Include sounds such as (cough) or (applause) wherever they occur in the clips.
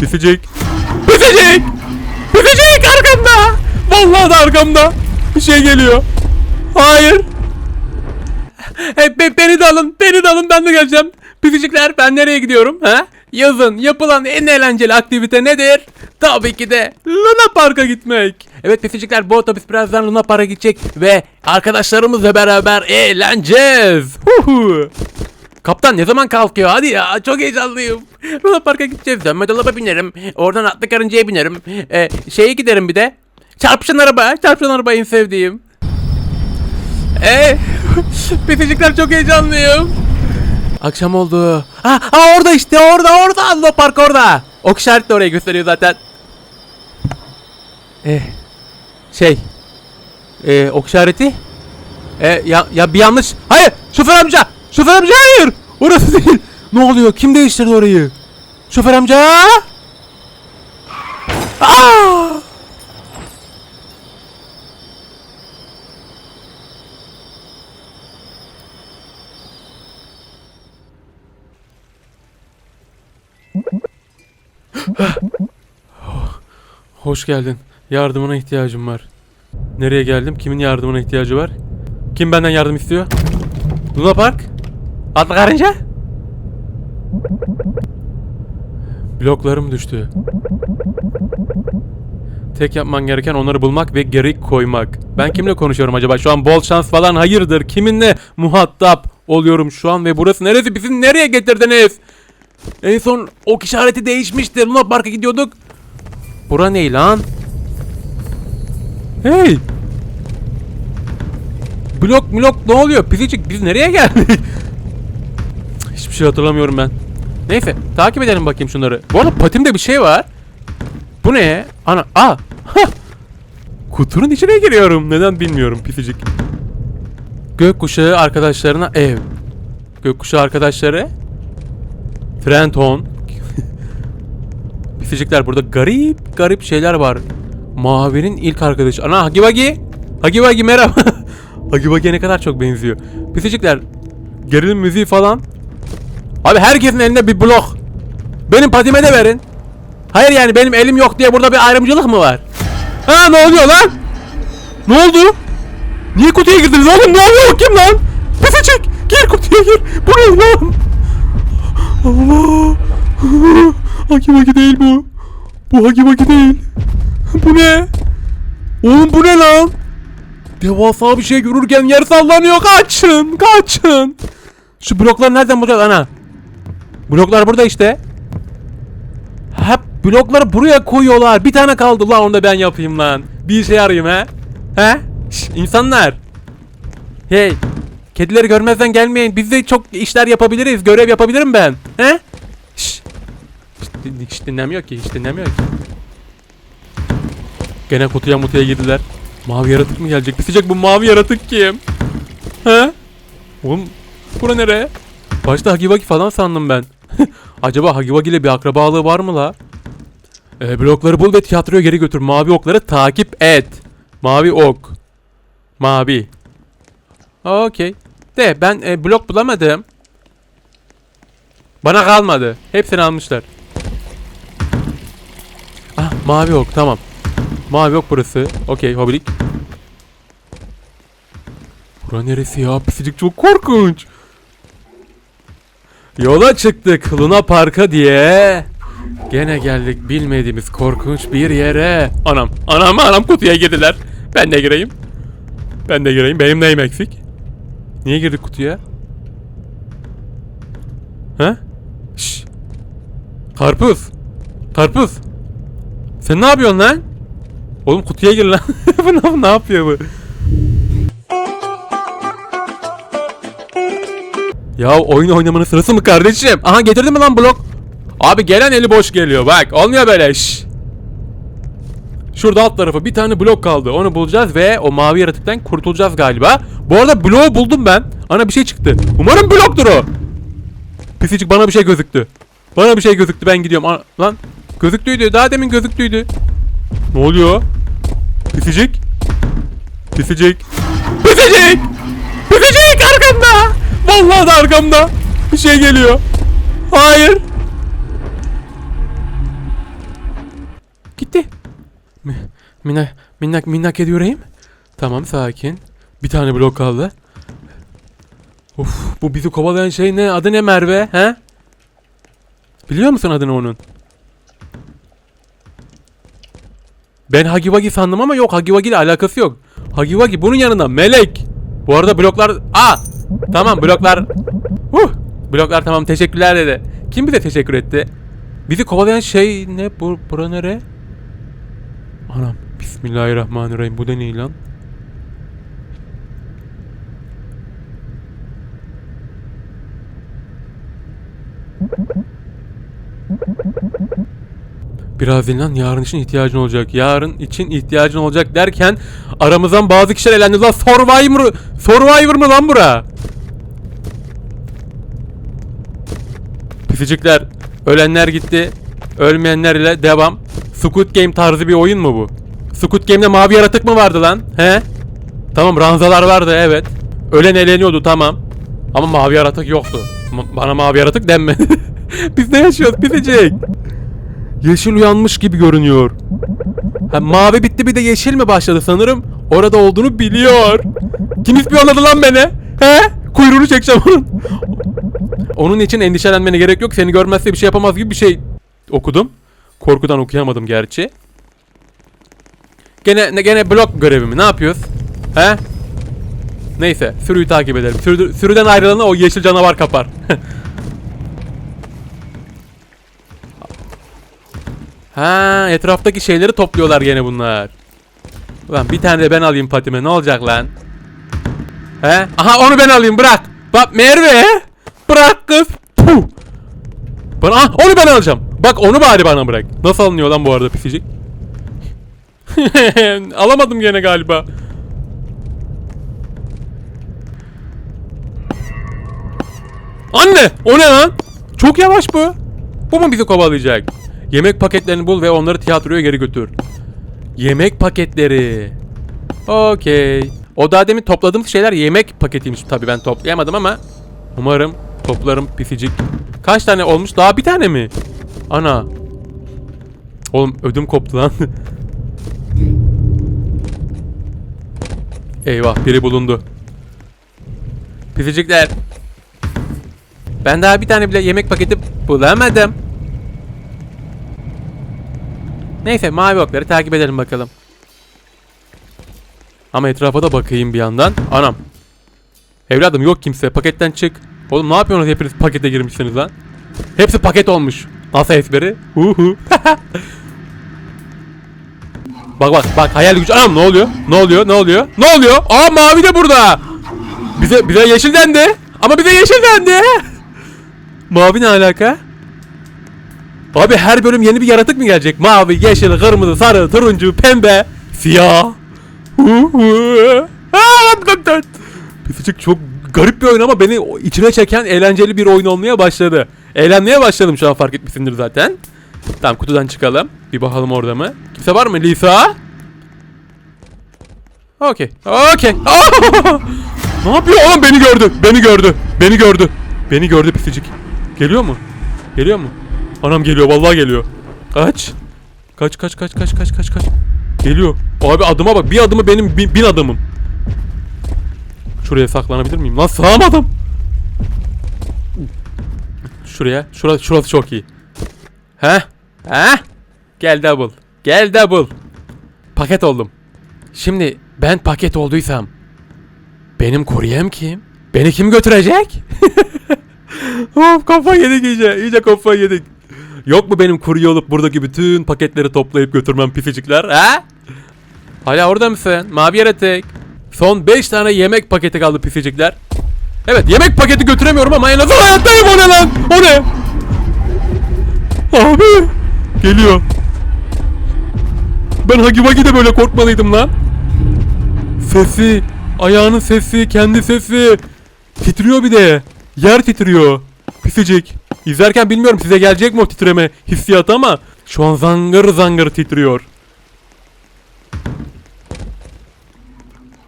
Pisicik. Pisicik. Pisicik arkamda. Vallahi da arkamda. Bir şey geliyor. Hayır. Hey, be- beni de alın. Beni de alın. Ben de geleceğim. Pisicikler ben nereye gidiyorum? Ha? Yazın yapılan en eğlenceli aktivite nedir? Tabii ki de Luna Park'a gitmek. Evet pisicikler bu otobüs birazdan Luna Park'a gidecek ve arkadaşlarımızla beraber eğleneceğiz. Huhu. Kaptan ne zaman kalkıyor? Hadi ya çok heyecanlıyım. Luna Park'a gideceğiz. Dönme dolaba binerim. Oradan atlı karıncaya binerim. Ee, şeye giderim bir de. Çarpışan araba. Çarpışan araba sevdiğim. Ee, (laughs) pisicikler çok heyecanlıyım. Akşam oldu. Ha, ha orada işte orada orada. Luna Park orada. Ok işareti de oraya gösteriyor zaten. Eh, şey. Eh, ok işareti. E, ya, ya bir yanlış. Hayır şoför amca. Şoför amca hayır. Orası değil. Ne oluyor? Kim değiştirdi orayı? Şoför amca. Aa! Hoş geldin. Yardımına ihtiyacım var. Nereye geldim? Kimin yardımına ihtiyacı var? Kim benden yardım istiyor? Luna Park? Atlı karınca? Bloklarım düştü. Tek yapman gereken onları bulmak ve geri koymak. Ben kimle konuşuyorum acaba? Şu an bol şans falan hayırdır? Kiminle muhatap oluyorum şu an ve burası neresi? Bizi nereye getirdiniz? En son ok işareti değişmişti. Luna Park'a gidiyorduk. Bura ne lan? Hey! Blok blok ne oluyor? Pisicik biz nereye geldik? (laughs) Hiçbir şey hatırlamıyorum ben. Neyse takip edelim bakayım şunları. Bu arada patimde bir şey var. Bu ne? Ana a. Hah! Kutunun içine giriyorum. Neden bilmiyorum pisicik. Gökkuşağı arkadaşlarına ev. Gökkuşağı arkadaşları. Trenton. (laughs) Pisicikler burada garip garip şeyler var. Mavi'nin ilk arkadaşı. Ana Hagi Wagi. Hagi Wagi merhaba. (laughs) Hagi Wagi'ye ne kadar çok benziyor. Pisicikler gerilim müziği falan. Abi herkesin elinde bir blok. Benim patime de verin. Hayır yani benim elim yok diye burada bir ayrımcılık mı var? Ha ne oluyor lan? Ne oldu? Niye kutuya girdiniz oğlum? Ne oluyor? Kim lan? Pisicik. Gir kutuya gir. Bu ne lan? Allah. Hagi Wagi değil bu. Bu Hagi Wagi değil. Bu ne? Oğlum bu ne lan? Devasa bir şey görürken yer sallanıyor. Kaçın, kaçın. Şu blokları nereden bulacağız ana? Bloklar burada işte. Hep blokları buraya koyuyorlar. Bir tane kaldı lan onu da ben yapayım lan. Bir işe yarayayım he. He? Şş, insanlar. Hey. Kedileri görmezden gelmeyin. Biz de çok işler yapabiliriz. Görev yapabilirim ben. He? Şş. Hiç, din- hiç dinlemiyor ki. Hiç dinlemiyor ki. Gene kutuya mutuya girdiler. Mavi yaratık mı gelecek? Bitecek bu mavi yaratık kim? He? Oğlum bura nere? Başta Hagiwagi falan sandım ben. (laughs) Acaba Hagiwagi ile bir akrabalığı var mı la? Ee, blokları bul ve tiyatroya geri götür. Mavi okları takip et. Mavi ok. Mavi. Okey. De ben e, blok bulamadım. Bana kalmadı. Hepsini almışlar. Ah mavi ok tamam. Mavi ok burası. Okey hobilik. Bura neresi ya? Pisicik çok korkunç. Yola çıktık Luna Park'a diye. Gene geldik bilmediğimiz korkunç bir yere. Anam, anam, anam kutuya girdiler. Ben de gireyim. Ben de gireyim. Benim neyim eksik? Niye girdik kutuya? Ha? Şş. Karpuz. Karpuz. Sen ne yapıyorsun lan? Oğlum kutuya gir lan. (laughs) bu ne yapıyor bu? Ya oyun oynamanın sırası mı kardeşim? Aha getirdin mi lan blok? Abi gelen eli boş geliyor bak. Olmuyor böyle iş. Şurada alt tarafı bir tane blok kaldı. Onu bulacağız ve o mavi yaratıktan kurtulacağız galiba. Bu arada bloğu buldum ben. Ana bir şey çıktı. Umarım bloktur o. Pisicik bana bir şey gözüktü. Bana bir şey gözüktü ben gidiyorum. Ana- lan gözüktüydü. Daha demin gözüktüydü. Ne oluyor? Pisicik. Pisicik. Pisicik. Pisicik arkamda. Vallahi da arkamda. Bir şey geliyor. Hayır. Mi- Minnak, minnak, minnak ediyorum. Tamam sakin. Bir tane blok kaldı. Of bu bizi kovalayan şey ne? Adı ne Merve? He? Biliyor musun adını onun? Ben Hagiwagi sandım ama yok Hagiwagi ile alakası yok. Hagiwagi bunun yanında melek. Bu arada bloklar... Aa! Tamam bloklar... Huh! Bloklar tamam teşekkürler dedi. Kim bize teşekkür etti? Bizi kovalayan şey ne? Bu, bura nere? Anam. Bismillahirrahmanirrahim. Bu da ne lan? Biraz dinlen yarın için ihtiyacın olacak. Yarın için ihtiyacın olacak derken aramızdan bazı kişiler elendi. Lan Survivor, Survivor mı lan bura? Pisicikler. Ölenler gitti. Ölmeyenlerle devam. Squid Game tarzı bir oyun mu bu? Squid Game'de mavi yaratık mı vardı lan? He? Tamam ranzalar vardı evet. Ölen eleniyordu tamam. Ama mavi yaratık yoktu. Ma- bana mavi yaratık denmedi. (laughs) Biz ne yaşıyoruz pisicik? Yeşil uyanmış gibi görünüyor. Ha, mavi bitti bir de yeşil mi başladı sanırım. Orada olduğunu biliyor. Kim ispiyonladı lan beni? He? Kuyruğunu çekeceğim onun. Onun için endişelenmene gerek yok. Seni görmezse bir şey yapamaz gibi bir şey okudum. Korkudan okuyamadım gerçi. Gene ne gene blok görevimi. Ne yapıyoruz? He? Neyse, sürüyü takip edelim. Sürü, sürüden ayrılanı o yeşil canavar kapar. (laughs) Ha, etraftaki şeyleri topluyorlar gene bunlar. Ulan bir tane de ben alayım Fatime ne olacak lan? He? Aha onu ben alayım bırak. Bak Merve. Bırak kız. Puh. Bana, ah, onu ben alacağım. Bak onu bari bana bırak. Nasıl alınıyor lan bu arada pisicik? (laughs) Alamadım gene galiba. Anne! O ne lan? Çok yavaş bu. Bu mu bizi kovalayacak? Yemek paketlerini bul ve onları tiyatroya geri götür. Yemek paketleri. Okey. O daha demin topladığımız şeyler yemek paketiymiş. Tabii ben toplayamadım ama umarım toplarım pisicik. Kaç tane olmuş? Daha bir tane mi? Ana. Oğlum ödüm koptu lan. (laughs) Eyvah biri bulundu. Pisicikler. Ben daha bir tane bile yemek paketi bulamadım. Neyse mavi okları takip edelim bakalım. Ama etrafa da bakayım bir yandan. Anam. Evladım yok kimse. Paketten çık. Oğlum ne yapıyorsunuz hepiniz pakete girmişsiniz lan? Hepsi paket olmuş. Nasıl espri? Uhu. (laughs) bak bak bak hayal gücü. Anam ne oluyor? Ne oluyor? Ne oluyor? Ne oluyor? Aa mavi de burada. Bize bize yeşil dendi. Ama bize yeşil dendi. (laughs) Mavi ne alaka? Abi her bölüm yeni bir yaratık mı gelecek? Mavi, yeşil, kırmızı, sarı, turuncu, pembe, siyah. Pisicik çok garip bir oyun ama beni içine çeken eğlenceli bir oyun olmaya başladı. Eğlenmeye başladım şu an fark etmişsindir zaten. Tamam kutudan çıkalım. Bir bakalım orada mı? Kimse var mı? Lisa? Okey. Okey. (laughs) Ne yapıyor oğlum? Beni gördü. Beni gördü. Beni gördü. Beni gördü pisicik. Geliyor mu? Geliyor mu? Anam geliyor vallahi geliyor. Kaç. Kaç kaç kaç kaç kaç kaç kaç. Geliyor. Abi adıma bak. Bir adımı benim bin, bin adımım. Şuraya saklanabilir miyim? Lan sığamadım. Şuraya. Şurası, şurası çok iyi. He? He? Gel double. Gel double. Paket oldum. Şimdi ben paket olduysam benim koruyem kim? Beni kim götürecek? (laughs) of kafa yedik iyice. İyice kafa yedik. Yok mu benim kurye olup buradaki bütün paketleri toplayıp götürmem pisicikler ha? Hala orada mısın? Mavi yaratık. Son 5 tane yemek paketi kaldı pisicikler. Evet yemek paketi götüremiyorum ama en azından hayattayım o ne lan? O ne? Abi. Geliyor. Ben Hagi Vagi'de böyle korkmalıydım lan. Sesi. Ayağının sesi. Kendi sesi. Titriyor bir de. Yer titriyor. Pisicik. İzlerken bilmiyorum size gelecek mi o titreme hissiyatı ama şu an zangır zangır titriyor.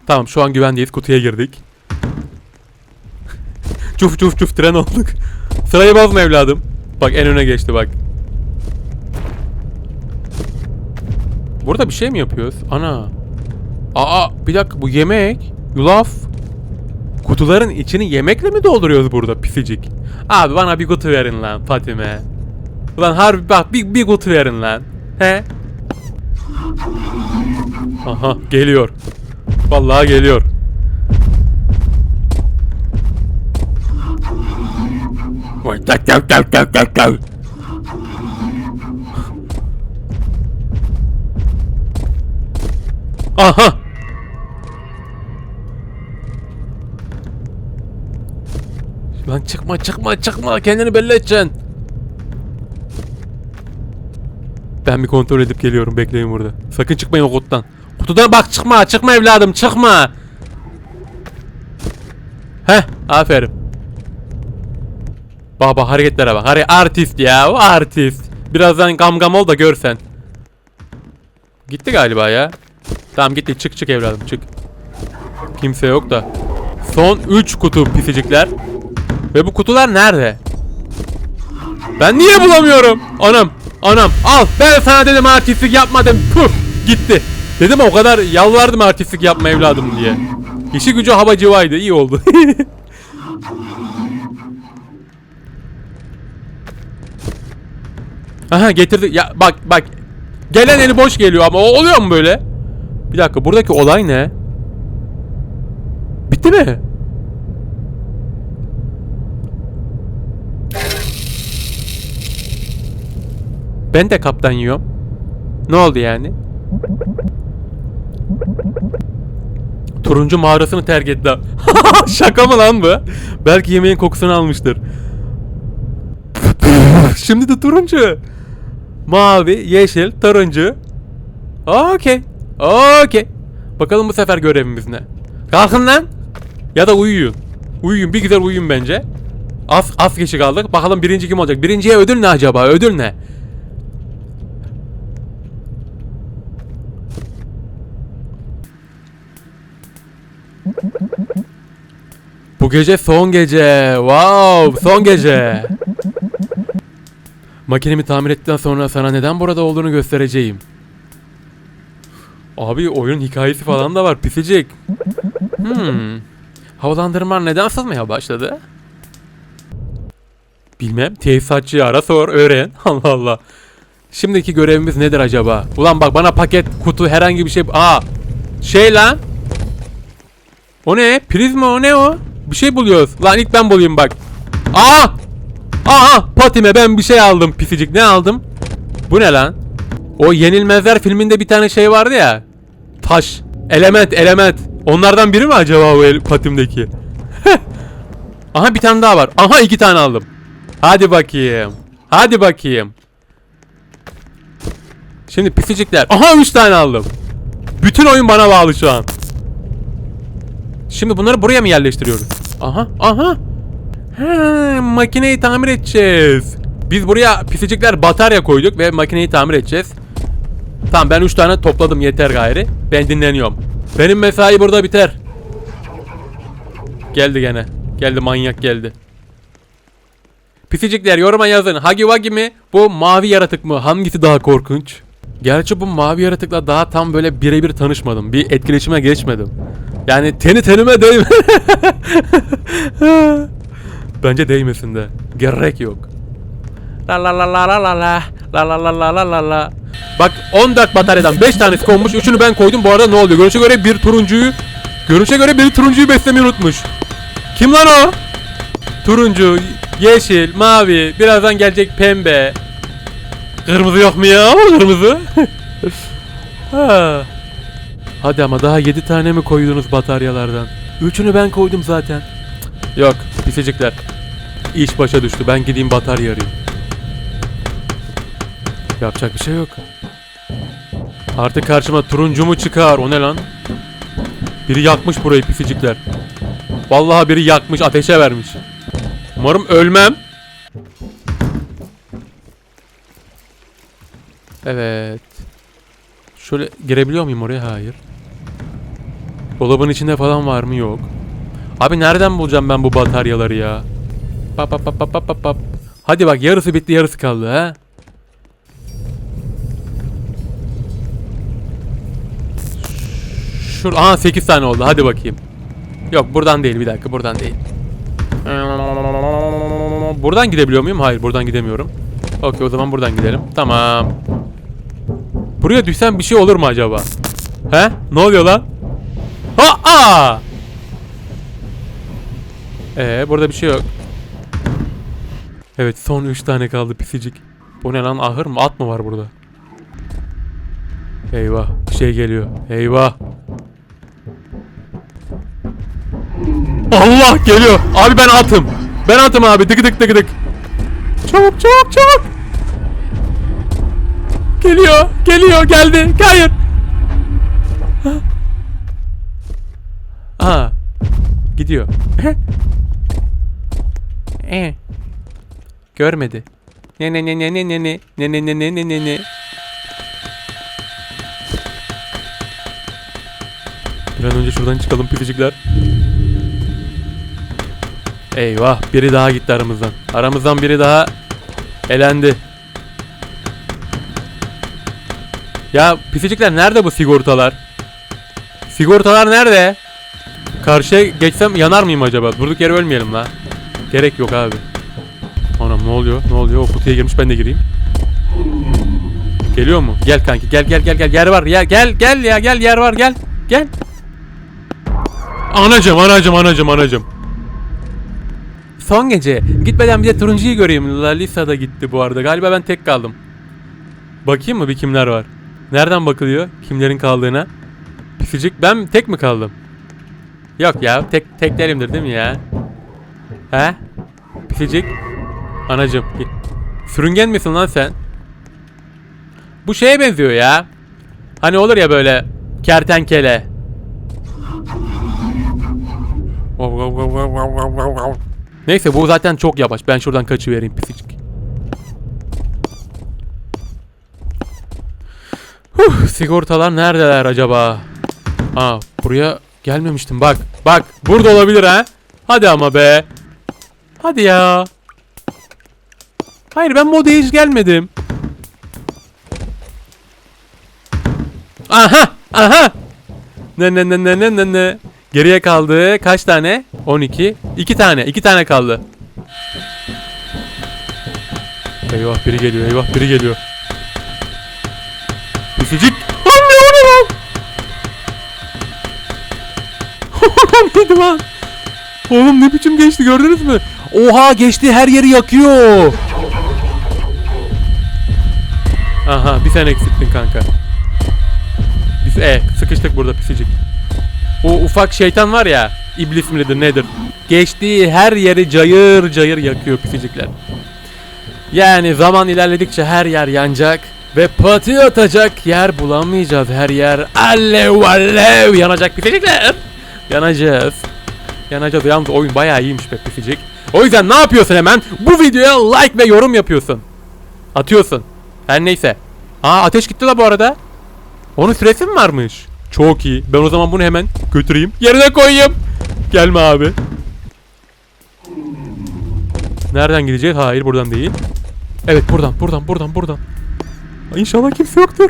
Tamam şu an güvendeyiz. Kutuya girdik. (laughs) çuf çuf çuf tren olduk. (laughs) Sırayı bozma evladım. Bak en öne geçti bak. Burada bir şey mi yapıyoruz? Ana. Aa bir dakika bu yemek. Yulaf. Kutuların içini yemekle mi dolduruyoruz burada pisicik? Abi bana bir kutu verin lan Fatime. Ulan harbi bak bir, bir kutu verin lan. He? Aha geliyor. Vallahi geliyor. Aha. Lan çıkma çıkma çıkma kendini belli edeceksin. Ben bir kontrol edip geliyorum bekleyin burada. Sakın çıkmayın o kutudan. Kutudan bak çıkma çıkma evladım çıkma. Heh aferin. Baba hareketlere bak. Hare artist ya o artist. Birazdan gam gam ol da görsen. Gitti galiba ya. Tamam gitti çık çık evladım çık. Kimse yok da. Son 3 kutu pisicikler. Ve bu kutular nerede? Ben niye bulamıyorum? Anam, anam al. Ben sana dedim artistlik yapmadım. Puh, gitti. Dedim o kadar yalvardım artistlik yapma evladım diye. İşi gücü havacıvaydı. iyi oldu. (laughs) Aha getirdi. Ya bak bak. Gelen eli boş geliyor ama oluyor mu böyle? Bir dakika buradaki olay ne? Bitti mi? Ben de kaptan yiyorum. Ne oldu yani? Turuncu mağarasını terk etti. (laughs) Şaka mı lan bu? Belki yemeğin kokusunu almıştır. (laughs) Şimdi de turuncu. Mavi, yeşil, turuncu. Okey. Okey. Bakalım bu sefer görevimiz ne? Kalkın lan. Ya da uyuyun. Uyuyun. Bir güzel uyuyun bence. Az, az kişi kaldık. Bakalım birinci kim olacak? Birinciye ödül ne acaba? Ödül ne? Bu gece son gece. Wow, son gece. Makinemi tamir ettikten sonra sana neden burada olduğunu göstereceğim. Abi oyun hikayesi falan da var pisicik. Hmm. Havalandırman neden sızmaya başladı? Bilmem. Tesisatçıyı ara sor öğren. (laughs) Allah Allah. Şimdiki görevimiz nedir acaba? Ulan bak bana paket, kutu herhangi bir şey... Aa! Şey lan! O ne? Priz mi o ne o? Bir şey buluyoruz. Lan ilk ben bulayım bak. Aa! Aa! Patime ben bir şey aldım pisicik. Ne aldım? Bu ne lan? O Yenilmezler filminde bir tane şey vardı ya. Taş. Element, element. Onlardan biri mi acaba o el, patimdeki? (laughs) Aha bir tane daha var. Aha iki tane aldım. Hadi bakayım. Hadi bakayım. Şimdi pisicikler. Aha üç tane aldım. Bütün oyun bana bağlı şu an. Şimdi bunları buraya mı yerleştiriyoruz? Aha, aha. Ha, makineyi tamir edeceğiz. Biz buraya pisicikler batarya koyduk ve makineyi tamir edeceğiz. Tamam ben 3 tane topladım yeter gayri. Ben dinleniyorum. Benim mesai burada biter. Geldi gene. Geldi manyak geldi. Pisicikler yoruma yazın. Hagi Wagi mi? Bu mavi yaratık mı? Hangisi daha korkunç? Gerçi bu mavi yaratıkla daha tam böyle birebir tanışmadım. Bir etkileşime geçmedim. Yani teni tenime değme. (laughs) Bence değmesin de. Gerek yok. La la la la la la la. La la la la la la la. Bak 10 dak bataryadan 5 tanesi konmuş. 3'ünü ben koydum. Bu arada ne oluyor? Görünüşe göre bir turuncuyu Görünüşe göre bir turuncuyu beslemeyi unutmuş. Kim lan o? Turuncu, yeşil, mavi, birazdan gelecek pembe. Kırmızı yok mu ya? (laughs) Kırmızı. (laughs) ha. Hadi ama daha 7 tane mi koydunuz bataryalardan? Üçünü ben koydum zaten. Yok, pisicikler. İş başa düştü. Ben gideyim batarya arayayım. Yapacak bir şey yok. Artık karşıma turuncu mu çıkar? O ne lan? Biri yakmış burayı pisicikler. Vallahi biri yakmış, ateşe vermiş. Umarım ölmem. Evet. Şöyle girebiliyor muyum oraya? Hayır. Dolabın içinde falan var mı? Yok. Abi nereden bulacağım ben bu bataryaları ya? Pap pap pap pap pap pap. Hadi bak yarısı bitti yarısı kaldı ha. Şur Aha 8 tane oldu. Hadi bakayım. Yok buradan değil bir dakika buradan değil. Buradan gidebiliyor muyum? Hayır buradan gidemiyorum. Okey o zaman buradan gidelim. Tamam. Buraya düşsem bir şey olur mu acaba? He? Ne oluyor lan? Aa! Ee, burada bir şey yok. Evet son 3 tane kaldı pisicik. Bu ne lan ahır mı? At mı var burada? Eyvah bir şey geliyor. Eyvah. Allah geliyor. Abi ben atım. Ben atım abi. Dık dık dık dık. Çabuk çabuk çabuk. Geliyor. Geliyor. Geldi. Hayır. Ha. Aha. Gidiyor. e. Görmedi. Ne ne ne ne ne ne ne ne ne ne ne ne ne ne. Bir an önce şuradan çıkalım pisicikler. Eyvah biri daha gitti aramızdan. Aramızdan biri daha elendi. Ya pisicikler nerede bu sigortalar? Sigortalar nerede? Karşıya geçsem yanar mıyım acaba? Durduk yere ölmeyelim la. Gerek yok abi. Anam ne oluyor? Ne oluyor? O kutuya girmiş ben de gireyim. Geliyor mu? Gel kanki gel gel gel gel yer var yer gel gel ya gel yer var gel gel. Anacım anacım anacım anacım. Son gece gitmeden bir de turuncuyu göreyim. Lalisa da gitti bu arada. Galiba ben tek kaldım. Bakayım mı bir kimler var? Nereden bakılıyor kimlerin kaldığına? Pisicik ben tek mi kaldım? Yok ya tek tek değilimdir değil mi ya? He? Pisicik. Anacım. Sürüngen misin lan sen? Bu şeye benziyor ya. Hani olur ya böyle kertenkele. Neyse bu zaten çok yavaş. Ben şuradan kaçıvereyim pisicik. Huh, sigortalar neredeler acaba? Aa buraya gelmemiştim bak. Bak burada olabilir ha. Hadi ama be. Hadi ya. Hayır ben modaya hiç gelmedim. Aha! Aha! Ne ne ne ne ne ne ne. Geriye kaldı kaç tane? 12. 2 tane. 2 tane kaldı. Eyvah biri geliyor. Eyvah biri geliyor. Pisicik. Anne o ne lan? Lan? Oğlum ne biçim geçti gördünüz mü? Oha geçti her yeri yakıyor. Aha bir sen eksilttin kanka. Biz e sıkıştık burada pisicik. O ufak şeytan var ya iblis midir nedir? Geçtiği her yeri cayır cayır yakıyor pisicikler. Yani zaman ilerledikçe her yer yanacak ve pati atacak yer bulamayacağız her yer. Alev alev yanacak pisicikler. Yanacağız. Yanacağız. Yalnız oyun bayağı iyiymiş be pisicik. O yüzden ne yapıyorsun hemen? Bu videoya like ve yorum yapıyorsun. Atıyorsun. Her neyse. Aa ateş gitti la bu arada. Onun süresi mi varmış? Çok iyi. Ben o zaman bunu hemen götüreyim. Yerine koyayım. Gelme abi. Nereden gideceğiz? Hayır buradan değil. Evet buradan buradan buradan buradan. İnşallah kimse yoktur.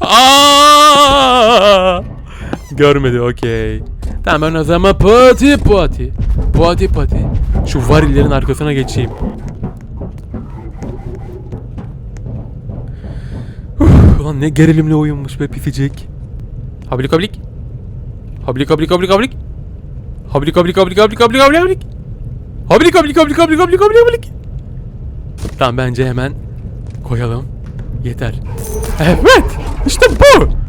Aa! (laughs) Görmedi okey. Tamam ben o zaman pati pati. Pati pati. Şu varillerin arkasına geçeyim. Uf, Ulan ne gerilimli oyunmuş be pisicik. Hablik hablik. Hablik hablik hablik hablik. Hablik hablik hablik hablik hablik hablik hablik. Hablik hablik hablik hablik hablik hablik hablik. Tamam bence hemen koyalım. Yeter. Evet. işte bu.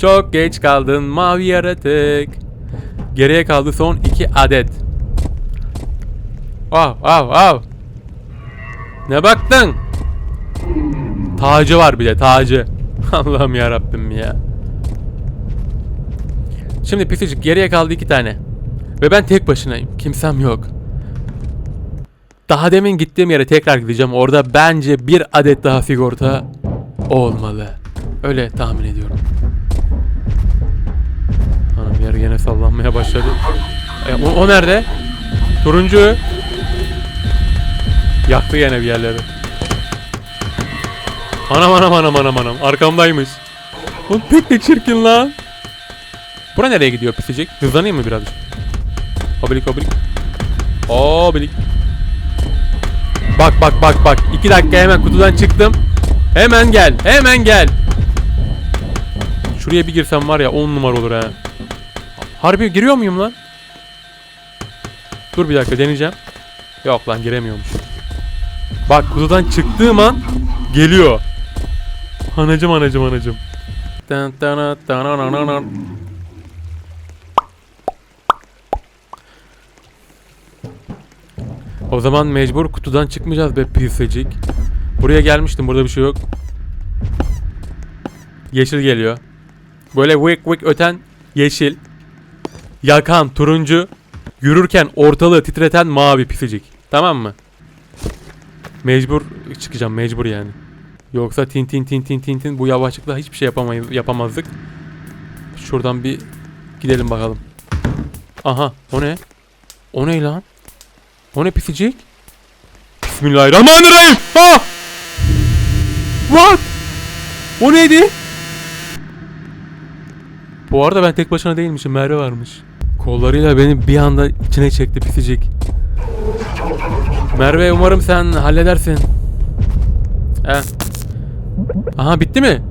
Çok geç kaldın mavi yaratık. Geriye kaldı son iki adet. Wow wow wow. Ne baktın? Tacı var bir de tacı. (laughs) Allah'ım ya Rabbim ya. Şimdi pisicik geriye kaldı iki tane. Ve ben tek başınayım. Kimsem yok. Daha demin gittiğim yere tekrar gideceğim. Orada bence bir adet daha sigorta olmalı. Öyle tahmin ediyorum. Yine sallanmaya başladı. E, o, o nerede? Turuncu. Yaktı yine bir yerleri. Anam anam anam anam anam. Arkamdaymış. Oğlum pek de çirkin lan. Bura nereye gidiyor pisicik? Hızlanayım mı birazcık? Obelik obelik. Obelik. Bak bak bak bak. İki dakika hemen kutudan çıktım. Hemen gel. Hemen gel. Şuraya bir girsem var ya 10 numara olur ha. Harbi giriyor muyum lan? Dur bir dakika deneyeceğim. Yok lan giremiyormuş. Bak kutudan çıktığım an geliyor. Anacım anacım anacım. O zaman mecbur kutudan çıkmayacağız be pisecik. Buraya gelmiştim burada bir şey yok. Yeşil geliyor. Böyle vık vık öten yeşil. Yakan turuncu. Yürürken ortalığı titreten mavi pisicik. Tamam mı? Mecbur çıkacağım mecbur yani. Yoksa tin tin tin tin tin tin bu yavaşlıkla hiçbir şey yapamayız, yapamazdık. Şuradan bir gidelim bakalım. Aha o ne? O ne lan? O ne pisicik? Bismillahirrahmanirrahim. Ha! What? O neydi? Bu arada ben tek başına değilmişim. Merve varmış. Kollarıyla beni bir anda içine çekti pisicik. Merve umarım sen halledersin. He. Aha bitti mi?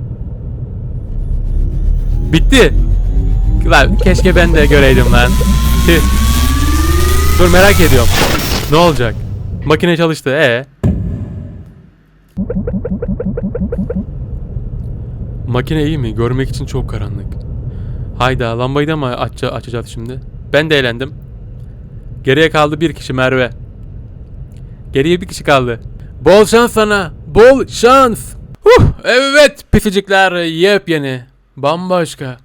Bitti. Lan keşke ben de göreydim lan. Dur merak ediyorum. Ne olacak? Makine çalıştı. E. Makine iyi mi? Görmek için çok karanlık. Hayda lambayı da mı aç açacağız şimdi? Ben de eğlendim. Geriye kaldı bir kişi Merve. Geriye bir kişi kaldı. Bol şans sana. Bol şans. Huh, evet pisicikler yepyeni. Bambaşka.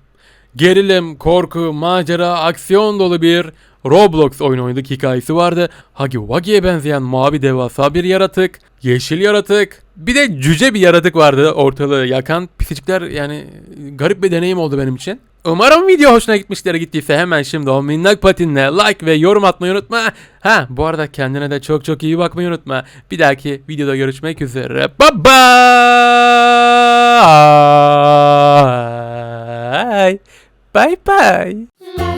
Gerilim, korku, macera, aksiyon dolu bir Roblox oyunu oynadık hikayesi vardı. Huggy Wuggy'ye benzeyen mavi devasa bir yaratık, yeşil yaratık, bir de cüce bir yaratık vardı ortalığı yakan. Pisicikler yani garip bir deneyim oldu benim için. Umarım video hoşuna gitmiştir gittiyse hemen şimdi o minnak patinle like ve yorum atmayı unutma. Ha bu arada kendine de çok çok iyi bakmayı unutma. Bir dahaki videoda görüşmek üzere. Bye bye. Bye bye.